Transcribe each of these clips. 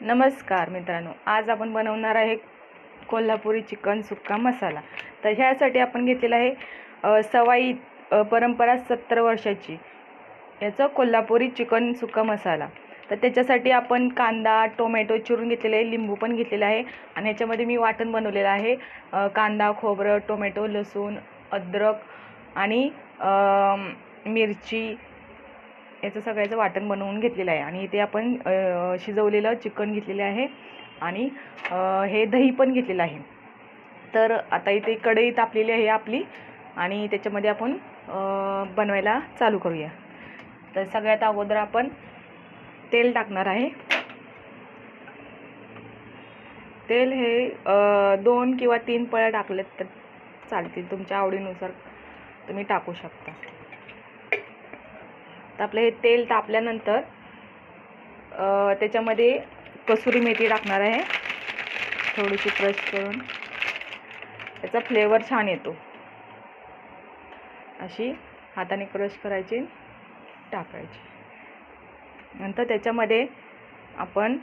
नमस्कार मित्रांनो आज आपण बनवणार आहे कोल्हापुरी चिकन सुक्का मसाला. तर ह्यासाठी आपण घेतलेला आहे सवाई परंपरा सत्तर वर्षाची. याचं कोल्हापुरी चिकन सुक्का मसाला. तर त्याच्यासाठी आपण कांदा टोमॅटो चिरून घेतलेले आहे लिंबू पण घेतलेला आहे. आणि याच्यामध्ये मी वाटण बनवलेलं आहे. कांदा खोबरं टोमॅटो लसूण अद्रक आणि मिरची याचं सगळ्याचं वाटण बनवून घेतलेलं आहे. आणि इथे आपण शिजवलेलं चिकन घेतलेलं आहे. आणि हे दही पण घेतलेलं आहे. तर आता इथे कढई तापलेली आहे आपली. आणि त्याच्यामध्ये आपण बनवायला चालू करूया. तर सगळ्यात अगोदर आपण तेल टाकणार आहे. तेल हे दोन किंवा तीन पळ्या टाकलेत तर चालतील. तुमच्या आवडीनुसार तुम्ही टाकू शकता. तर आपलं हे तेल तापल्यानंतर त्याच्यामध्ये कसुरी मेथी टाकणार आहे. थोडीशी क्रश करून. त्याचा फ्लेवर छान येतो. अशी हाताने क्रश करायची टाकायची. नंतर त्याच्यामध्ये आपण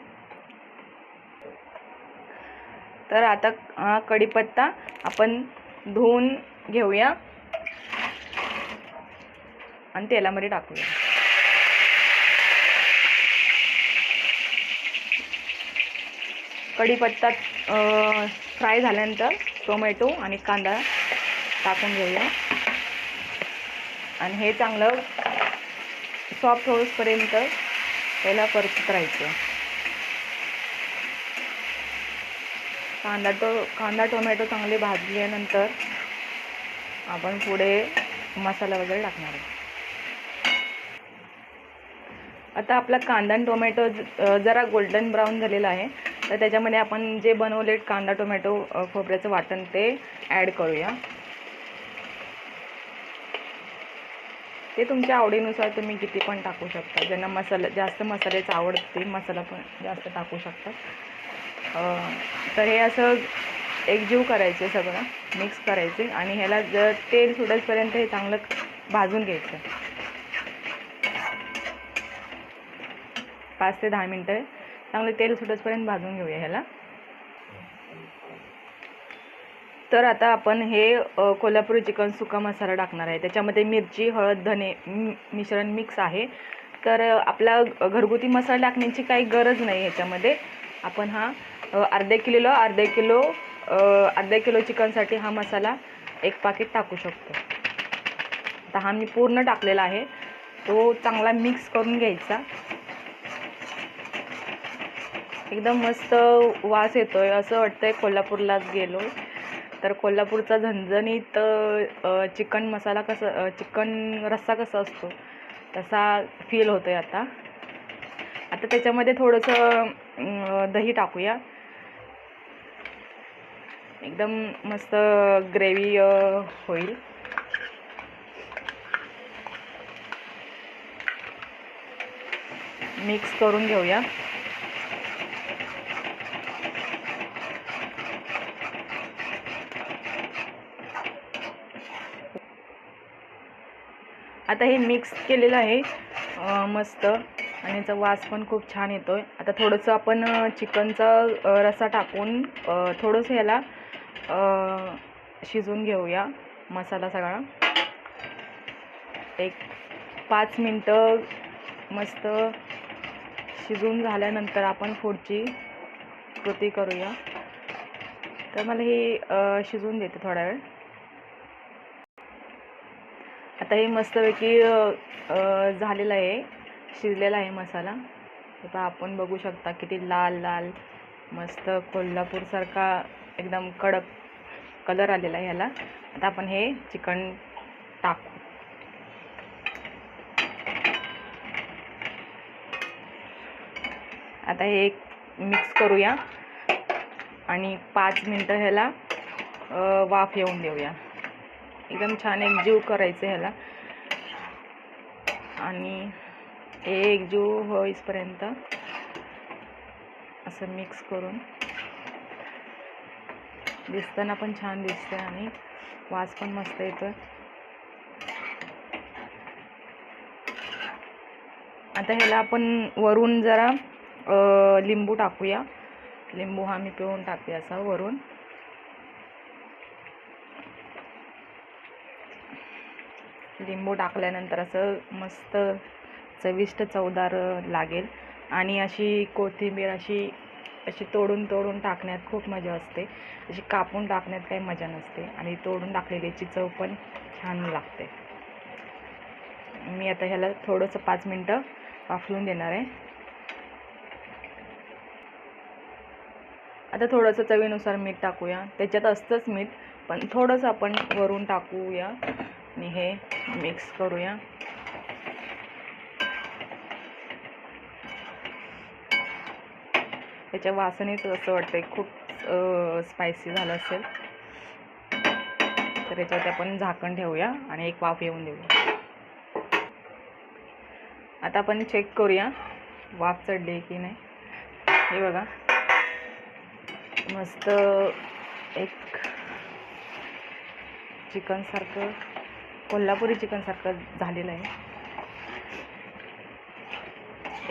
तर आता कढीपत्ता आपण धुवून घेऊया. आणि तेलामध्ये टाकूया. कढीपत्ता फ्राय झाल्यानंतर टोमॅटो आणि कांदा टाकून घेऊया. आणि हे चांगलं सॉफ्ट होईपर्यंत त्याला परतत राहायचं. कांदा टो कांदा टोमॅटो चांगले भाजल्यानंतर आपण पुढे मसाला वगैरे टाकणार आहे. आता आपला कांदा आणि टोमॅटो जरा गोल्डन ब्राऊन झालेला आहे. तर त्याच्यामध्ये आपण जे बनवले कांदा टोमॅटो खोबऱ्याचं वाटण ते ॲड करूया. ते तुमच्या आवडीनुसार तुम्ही किती पण टाकू शकता. ज्यांना मसाला जास्त मसाल्याचं आवडते मसाला पण जास्त टाकू शकता. तर हे असं एकजीव करायचे सगळं मिक्स करायचे आणि ह्याला जर तेल सुटेपर्यंत हे चांगलं भाजून घ्यायचं. पाच ते दहा मिनटं चांगलं तेल सुटेपर्यंत भाजून घेऊया ह्याला. तर आता आपण हे कोल्हापुरी चिकन सुका मसाला टाकणार आहे. त्याच्यामध्ये मिरची हळद धने मिश्रण मिक्स आहे. तर आपला घरगुती मसाला टाकण्याची काही गरज नाही ह्याच्यामध्ये. आपण हा अर्धे किलो किलोला किलो अर्ध्या किलो चिकनसाठी हा मसाला एक पाकिट टाकू शकतो. आता हा मी पूर्ण टाकलेला आहे. तो चांगला मिक्स करून घ्यायचा. एकदम मस्त वास येतो आहे असं वाटतं आहे कोल्हापूरलाच गेलो. तर कोल्हापूरचा झणझणीत चिकन मसाला कसं चिकन रस्सा कसा असतो तसा फील होतो आहे आता. आता त्याच्यामध्ये थोडंसं दही टाकूया. एकदम मस्त ग्रेव्ही होईल. मिक्स करून घेऊया. आता हे मिक्स केलेलं आहे. मस्त. आणि याचा वास पण खूप छान येतो आहे आता थोडंसं आपण चिकनचा रसा रस्सा टाकून थोडंसं ह्याला शिजून शिजवून घेऊया. मसाला सगळा. एक पाच मिनटं मस्त शिजून झाल्यानंतर आपण पुढची कृती करूया. तर मला हे शिजवून देते थोडा वेळ. आता हे मस्तपैकी झालेलं आहे. शिजलेला आहे मसाला. आता आपण बघू शकता किती लाल लाल मस्त कोल्हापूरसारखा एकदम कडक कलर आलेला आहे ह्याला आता आपण हे चिकन टाकू. आता हे एक मिक्स करूया. आणि पाच मिनटं ह्याला वाफ येऊन देऊया. एकदम छान एकजीव करायचं ह्याला. आणि हे एकजीव होईपर्यंत असं मिक्स करून दिसताना पण छान दिसतंय आणि वास पण मस्त येतोय. आता ह्याला आपण वरून जरा लिंबू टाकूया. लिंबू हा मी पिळून टाकते असा वरून. लिंबू टाकल्यानंतर असं मस्त चविष्ट चवदार लागेल. आणि अशी कोथिंबीर अशी अशी तोडून तोडून टाकण्यात खूप मजा असते. अशी कापून टाकण्यात काही मजा नसते. आणि तोडून टाकलेल्याची चव पण छान लागते. मी आता ह्याला थोडंसं पाच मिनटं वाफलून देणार आहे. आता थोडंसं चवीनुसार मीठ टाकूया. त्याच्यात असतंच मीठ पण थोडंसं आपण वरून टाकूया. आणि हे मिक्स करूया. त्याच्या वासनेच असं वाटतंय खूप स्पायसी झालं असेल. तर याच्यावरती आपण झाकण ठेवूया आणि एक वाफ येऊन देऊया. आता आपण चेक करूया वाफ चढली की नाही. हे बघा. मस्त एक चिकनसारखं कोल्हापुरी चिकनसारखं झालेलं आहे.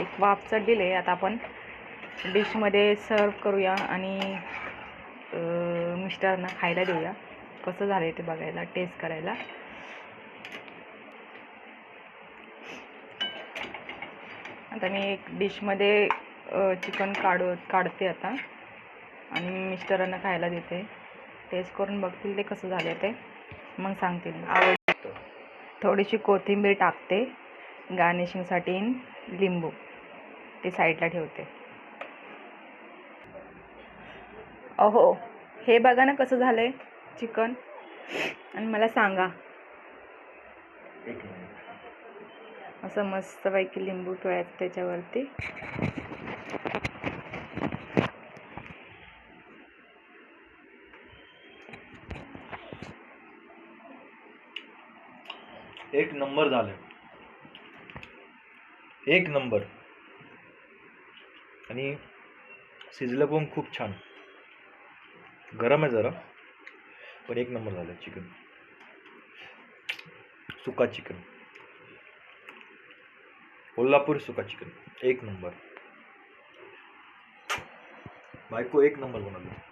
एक वाफ चढलेलं आहे. आता आपण डिशमध्ये सर्व करूया आणि मिस्टरांना खायला देऊया. कसं झालं आहे ते बघायला टेस्ट करायला. आता मी एक डिशमध्ये चिकन काढू काढते आता. आणि मिस्टरांना खायला देते. टेस्ट करून बघतील ते कसं झाले ते. मग सांगतील आवड थोडीशी कोथिंबीर टाकते गार्निशिंगसाठी लिंबू. ते साईडला ठेवते. अहो हे बघा ना कसं झालं आहे चिकन. आणि मला सांगा. असं मस्तपैकी लिंबू पिळायचं त्याच्यावरती. एक नंबर झालं एक नंबर. आणि शिजलं पण खूप छान. गरम आहे जरा पण एक नंबर झालं चिकन सुका चिकन कोल्हापूर सुका चिकन एक नंबर. बायको एक नंबर बनवलं.